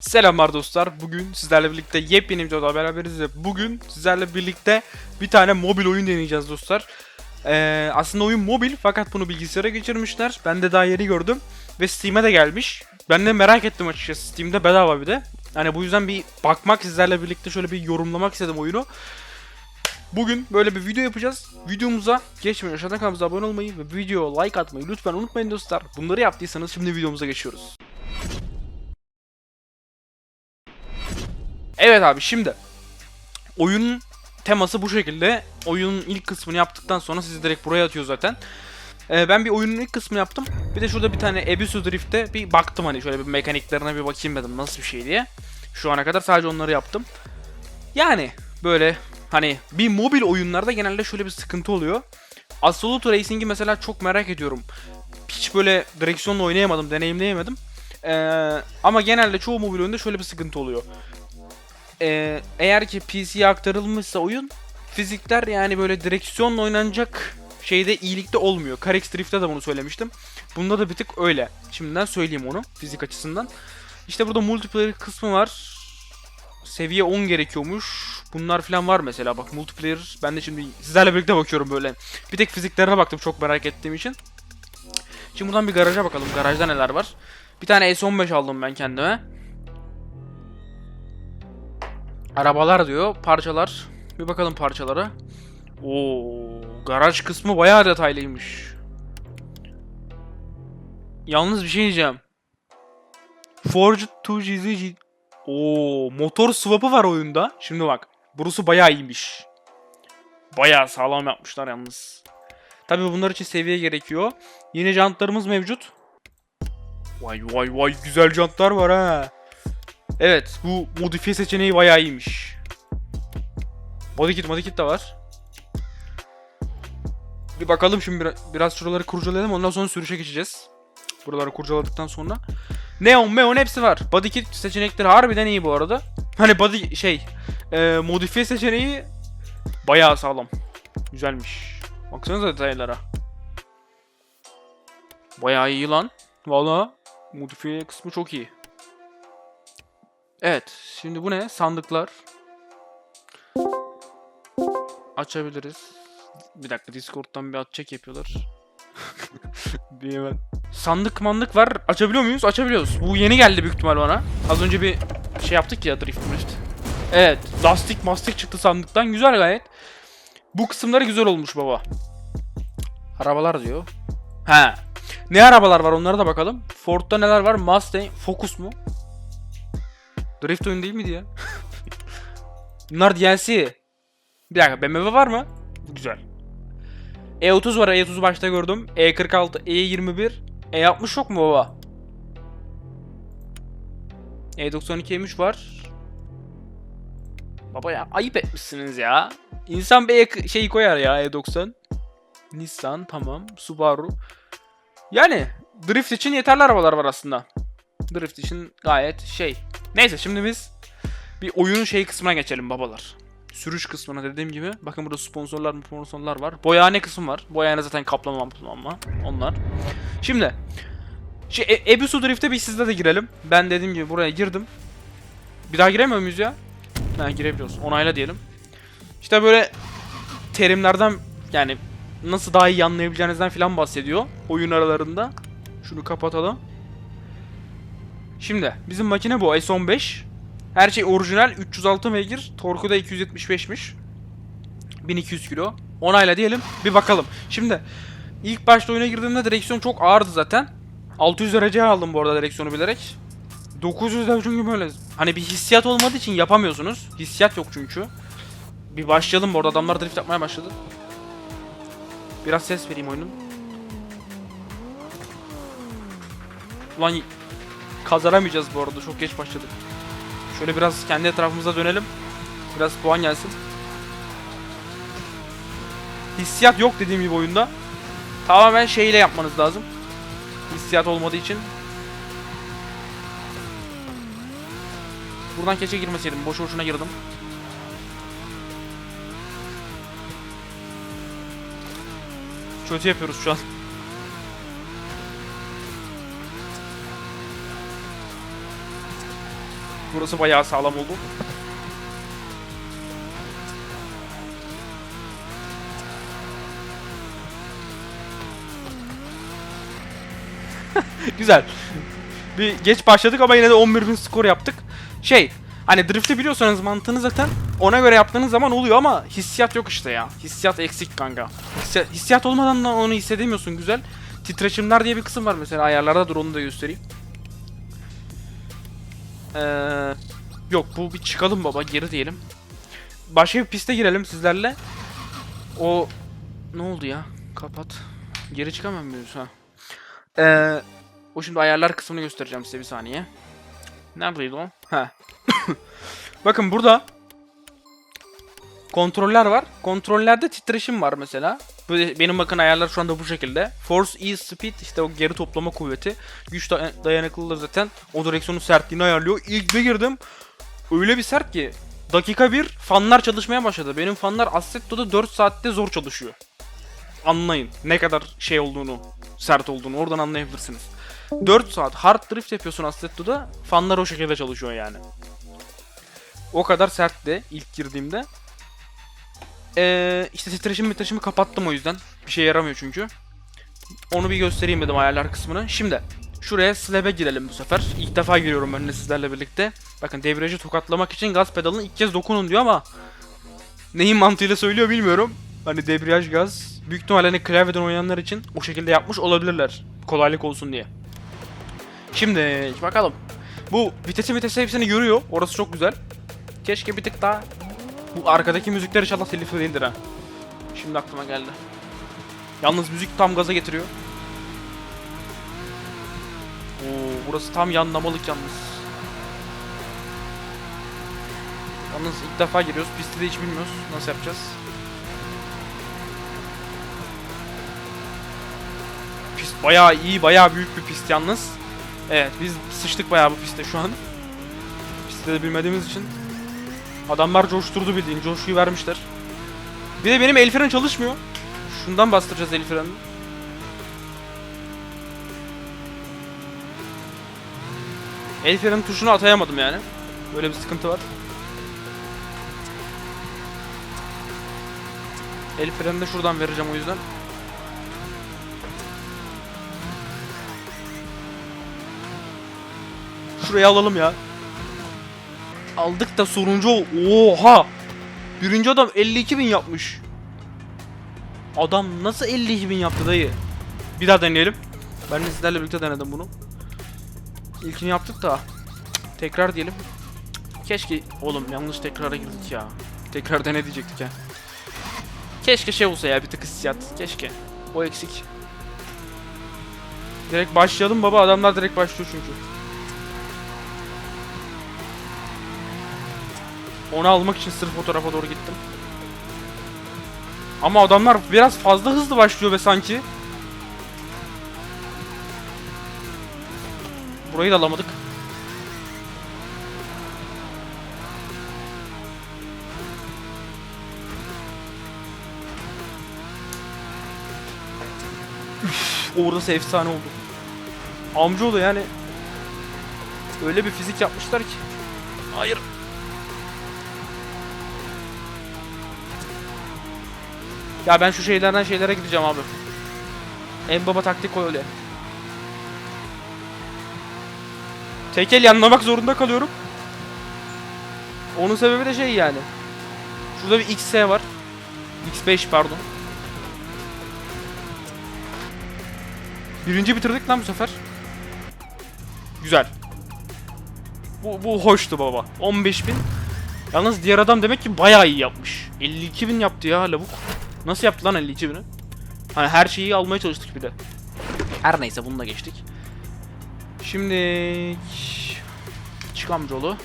Selamlar dostlar. Bugün sizlerle birlikte yepyeni bir videoda beraberiz bugün sizlerle birlikte bir tane mobil oyun deneyeceğiz dostlar. Ee, aslında oyun mobil fakat bunu bilgisayara geçirmişler. Ben de daha yeni gördüm ve Steam'e de gelmiş. Ben de merak ettim açıkçası. Steam'de bedava bir de. Hani bu yüzden bir bakmak sizlerle birlikte şöyle bir yorumlamak istedim oyunu. Bugün böyle bir video yapacağız. Videomuza geçmeyin aşağıdan kanalımıza abone olmayı ve video like atmayı lütfen unutmayın dostlar. Bunları yaptıysanız şimdi videomuza geçiyoruz. Evet abi şimdi oyunun teması bu şekilde. Oyunun ilk kısmını yaptıktan sonra sizi direkt buraya atıyor zaten. Ee, ben bir oyunun ilk kısmını yaptım. Bir de şurada bir tane Abyssal Drift'te bir baktım hani şöyle bir mekaniklerine bir bakayım dedim nasıl bir şey diye. Şu ana kadar sadece onları yaptım. Yani böyle hani bir mobil oyunlarda genelde şöyle bir sıkıntı oluyor. Absolute Racing'i mesela çok merak ediyorum. Hiç böyle direksiyonla oynayamadım, deneyimleyemedim. Ee, ama genelde çoğu mobil oyunda şöyle bir sıkıntı oluyor e, eğer ki PC'ye aktarılmışsa oyun fizikler yani böyle direksiyonla oynanacak şeyde iyilikte olmuyor. Carex Drift'te de bunu söylemiştim. Bunda da bir tık öyle. Şimdiden söyleyeyim onu fizik açısından. İşte burada multiplayer kısmı var. Seviye 10 gerekiyormuş. Bunlar falan var mesela bak multiplayer. Ben de şimdi sizlerle birlikte bakıyorum böyle. Bir tek fiziklerine baktım çok merak ettiğim için. Şimdi buradan bir garaja bakalım. Garajda neler var. Bir tane S15 aldım ben kendime. Arabalar diyor. Parçalar. Bir bakalım parçalara. Oo, garaj kısmı bayağı detaylıymış. Yalnız bir şey diyeceğim. Forged 2GZ Oo, motor swap'ı var oyunda. Şimdi bak. Burası bayağı iyiymiş. Bayağı sağlam yapmışlar yalnız. Tabi bunlar için seviye gerekiyor. Yeni jantlarımız mevcut. Vay vay vay güzel jantlar var ha. Evet bu modifiye seçeneği bayağı iyiymiş. Bodykit modikit de var. Bir bakalım şimdi biraz, biraz şuraları kurcalayalım ondan sonra sürüşe geçeceğiz. Buraları kurcaladıktan sonra. Neon, Meon hepsi var. Bodykit seçenekleri harbiden iyi bu arada. Hani body şey e, modifiye seçeneği bayağı sağlam. Güzelmiş. Baksanıza detaylara. Bayağı iyi lan. Valla modifiye kısmı çok iyi. Evet. Şimdi bu ne? Sandıklar. Açabiliriz. Bir dakika Discord'dan bir at check yapıyorlar. bir hemen. Sandık mandık var. Açabiliyor muyuz? Açabiliyoruz. Bu yeni geldi büyük ihtimal bana. Az önce bir şey yaptık ya Drift Drift. Evet. Lastik mastik çıktı sandıktan. Güzel gayet. Bu kısımları güzel olmuş baba. Arabalar diyor. He. Ne arabalar var onlara da bakalım. Ford'da neler var? Mustang, Focus mu? Drift oyun değil miydi ya? Bunlar DLC. Bir dakika BMW var mı? Güzel. E30 var. E30'u başta gördüm. E46, E21. E60 yok mu baba? E92 M3 var. Baba ya ayıp etmişsiniz ya. İnsan bir E şey koyar ya E90. Nissan tamam. Subaru. Yani drift için yeterli arabalar var aslında. Drift için gayet şey. Neyse şimdi biz bir oyunun şey kısmına geçelim babalar. Sürüş kısmına dediğim gibi. Bakın burada sponsorlar sponsorlar var. Boyahane kısım var. Boyahane zaten kaplama maplama onlar. Şimdi şey, e Ebisu Drift'e bir sizle de girelim. Ben dediğim gibi buraya girdim. Bir daha giremiyor muyuz ya? Ha girebiliyoruz. Onayla diyelim. İşte böyle terimlerden yani nasıl daha iyi anlayabileceğinizden falan bahsediyor oyun aralarında. Şunu kapatalım. Şimdi bizim makine bu S15. Her şey orijinal 306 beygir. Torku da 275'miş. 1200 kilo. Onayla diyelim. Bir bakalım. Şimdi ilk başta oyuna girdiğimde direksiyon çok ağırdı zaten. 600 dereceye aldım bu arada direksiyonu bilerek. 900 de çünkü böyle hani bir hissiyat olmadığı için yapamıyorsunuz. Hissiyat yok çünkü. Bir başlayalım bu arada adamlar drift yapmaya başladı. Biraz ses vereyim oyunun. Ulan kazanamayacağız bu arada. Çok geç başladık. Şöyle biraz kendi etrafımıza dönelim. Biraz puan gelsin. Hissiyat yok dediğim gibi oyunda. Tamamen şeyle yapmanız lazım. Hissiyat olmadığı için. Buradan keçe girmeseydim. Boş boşuna girdim. Kötü yapıyoruz şu an. Burası bayağı sağlam oldu. Güzel. Bir geç başladık ama yine de 11.000 skor yaptık. Şey, hani drift'i biliyorsanız mantığını zaten ona göre yaptığınız zaman oluyor ama hissiyat yok işte ya. Hissiyat eksik kanka. Hissiyat, hissiyat olmadan da onu hissedemiyorsun güzel. Titreşimler diye bir kısım var mesela ayarlarda dur onu da göstereyim. Ee, yok bu bir çıkalım baba geri diyelim. Başka bir piste girelim sizlerle. O ne oldu ya? Kapat. Geri çıkamam mıyız ha? Ee, o şimdi ayarlar kısmını göstereceğim size bir saniye. Neredeydi o? Ha. Bakın burada kontroller var. Kontrollerde titreşim var mesela. Böyle benim bakın ayarlar şu anda bu şekilde. Force E speed işte o geri toplama kuvveti. Güç da- dayanıklılığı zaten o direksiyonun sertliğini ayarlıyor. İlk bir girdim. Öyle bir sert ki dakika bir fanlar çalışmaya başladı. Benim fanlar Assetto'da 4 saatte zor çalışıyor. Anlayın ne kadar şey olduğunu, sert olduğunu oradan anlayabilirsiniz. 4 saat hard drift yapıyorsun Assetto'da fanlar o şekilde çalışıyor yani. O kadar sertti ilk girdiğimde. Ee, işte titreşim titreşimi kapattım o yüzden. Bir şey yaramıyor çünkü. Onu bir göstereyim dedim ayarlar kısmını. Şimdi şuraya slab'e girelim bu sefer. İlk defa giriyorum ben de sizlerle birlikte. Bakın debriyajı tokatlamak için gaz pedalını ilk kez dokunun diyor ama neyin mantığıyla söylüyor bilmiyorum. Hani debriyaj gaz büyük ihtimalle hani klavyeden oynayanlar için o şekilde yapmış olabilirler. Kolaylık olsun diye. Şimdi bakalım. Bu vitesi vitesi hepsini görüyor. Orası çok güzel. Keşke bir tık daha bu arkadaki müzikler inşallah telifli değildir ha. Şimdi aklıma geldi. Yalnız müzik tam gaza getiriyor. Oo, burası tam yanlamalık yalnız. Yalnız ilk defa giriyoruz. Pisti de hiç bilmiyoruz. Nasıl yapacağız? Pist bayağı iyi, bayağı büyük bir pist yalnız. Evet, biz sıçtık bayağı bu pistte şu an. Pistte de bilmediğimiz için. Adamlar coşturdu bildiğin, coşkuyu vermişler. Bir de benim el freni çalışmıyor. Şundan bastıracağız el frenini. El freni tuşunu atayamadım yani. Böyle bir sıkıntı var. El frenini de şuradan vereceğim o yüzden. Şuraya alalım ya. Aldık da soruncu ol- Oha! Birinci adam 52 bin yapmış. Adam nasıl 52 bin yaptı dayı? Bir daha deneyelim. Ben de sizlerle birlikte denedim bunu. İlkini yaptık da. Tekrar diyelim. Keşke oğlum yanlış tekrara girdik ya. Tekrar dene diyecektik ya. Keşke şey olsa ya bir tık hissiyat. Keşke. O eksik. Direkt başlayalım baba adamlar direkt başlıyor çünkü. Onu almak için sırf o doğru gittim. Ama adamlar biraz fazla hızlı başlıyor be sanki. Burayı da alamadık. Üf, orası efsane oldu. Amcaoğlu yani öyle bir fizik yapmışlar ki. Hayır. Ya ben şu şeylerden şeylere gideceğim abi. En baba taktik o öyle. Tekel yanlamak zorunda kalıyorum. Onun sebebi de şey yani. Şurada bir XS var. X5 pardon. Birinci bitirdik lan bu sefer. Güzel. Bu, bu hoştu baba. 15 bin. Yalnız diğer adam demek ki bayağı iyi yapmış. 52 bin yaptı ya lavuk. Nasıl yaptı lan 52 bini? Hani her şeyi almaya çalıştık bir de. Her neyse bunu da geçtik. Şimdi çık amcaoğlu.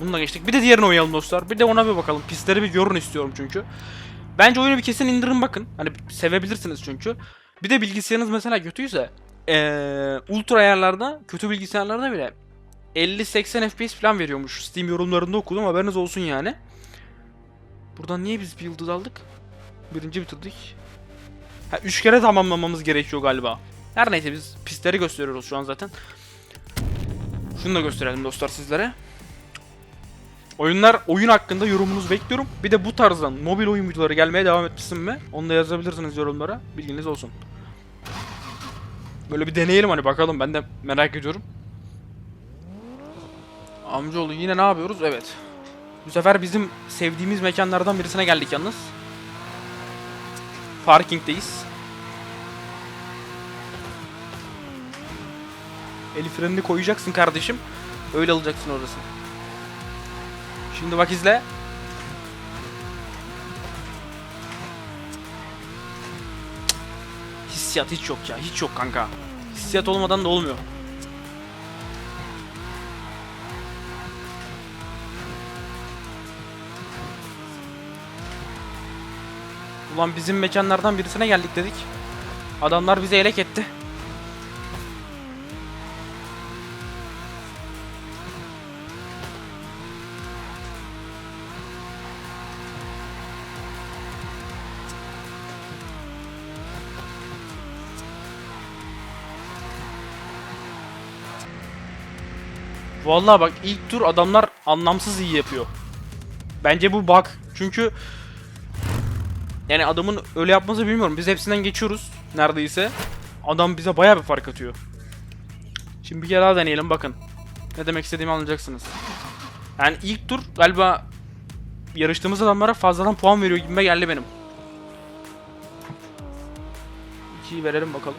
Bunu da geçtik. Bir de diğerini oynayalım dostlar. Bir de ona bir bakalım. Pistleri bir görün istiyorum çünkü. Bence oyunu bir kesin indirin bakın. Hani sevebilirsiniz çünkü. Bir de bilgisayarınız mesela kötüyse ee, ultra ayarlarda kötü bilgisayarlarda bile 50-80 FPS falan veriyormuş. Steam yorumlarında okudum haberiniz olsun yani. Buradan niye biz bir yıldız aldık? Birinci bitirdik. Ha, üç kere tamamlamamız gerekiyor galiba. Her neyse biz pistleri gösteriyoruz şu an zaten. Şunu da gösterelim dostlar sizlere. Oyunlar, oyun hakkında yorumunuzu bekliyorum. Bir de bu tarzdan mobil oyun videoları gelmeye devam etsin mi? Onu da yazabilirsiniz yorumlara. Bilginiz olsun. Böyle bir deneyelim hani bakalım ben de merak ediyorum. Amcaoğlu yine ne yapıyoruz? Evet. Bu sefer bizim sevdiğimiz mekanlardan birisine geldik yalnız. Parking'deyiz. El frenini koyacaksın kardeşim. Öyle alacaksın orası. Şimdi bak izle. Hissiyat hiç yok ya. Hiç yok kanka. Hissiyat olmadan da olmuyor. Ulan bizim mekanlardan birisine geldik dedik. Adamlar bizi elek etti. Vallahi bak ilk tur adamlar anlamsız iyi yapıyor. Bence bu bug. Çünkü yani adamın öyle yapması bilmiyorum. Biz hepsinden geçiyoruz neredeyse. Adam bize bayağı bir fark atıyor. Şimdi bir kere daha deneyelim bakın. Ne demek istediğimi anlayacaksınız. Yani ilk tur galiba yarıştığımız adamlara fazladan puan veriyor gibime geldi benim. 2'yi verelim bakalım.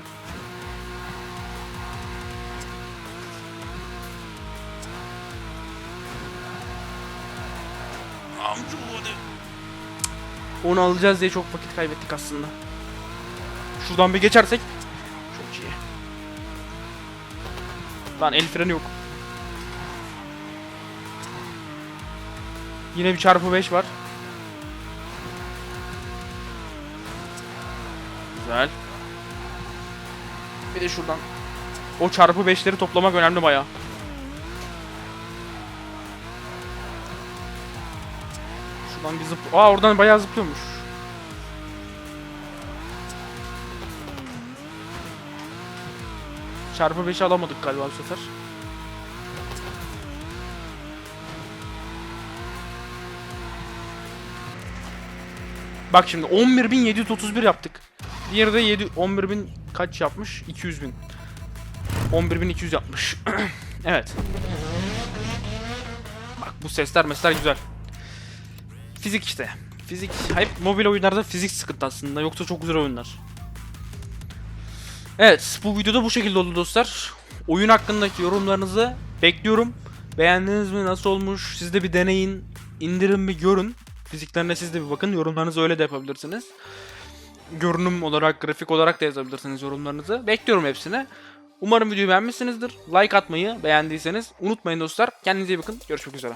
Onu alacağız diye çok vakit kaybettik aslında. Şuradan bir geçersek çok iyi. Lan el freni yok. Yine bir çarpı 5 var. Güzel. Bir de şuradan. O çarpı 5'leri toplamak önemli bayağı. Şuradan bir zıp... Aa oradan bayağı zıplıyormuş. Çarpı 5'i alamadık galiba bu sefer. Bak şimdi 11.731 yaptık. Diğeri de 7 11.000 kaç yapmış? 200.000. 11.200 yapmış. evet. Bak bu sesler mesler güzel. Fizik işte. Fizik hep mobil oyunlarda fizik sıkıntı aslında. Yoksa çok güzel oyunlar. Evet, bu videoda bu şekilde oldu dostlar. Oyun hakkındaki yorumlarınızı bekliyorum. Beğendiniz mi? Nasıl olmuş? Siz de bir deneyin. indirin bir görün. Fiziklerine siz de bir bakın. Yorumlarınızı öyle de yapabilirsiniz. Görünüm olarak, grafik olarak da yazabilirsiniz yorumlarınızı. Bekliyorum hepsini. Umarım videoyu beğenmişsinizdir. Like atmayı beğendiyseniz unutmayın dostlar. Kendinize iyi bakın. Görüşmek üzere.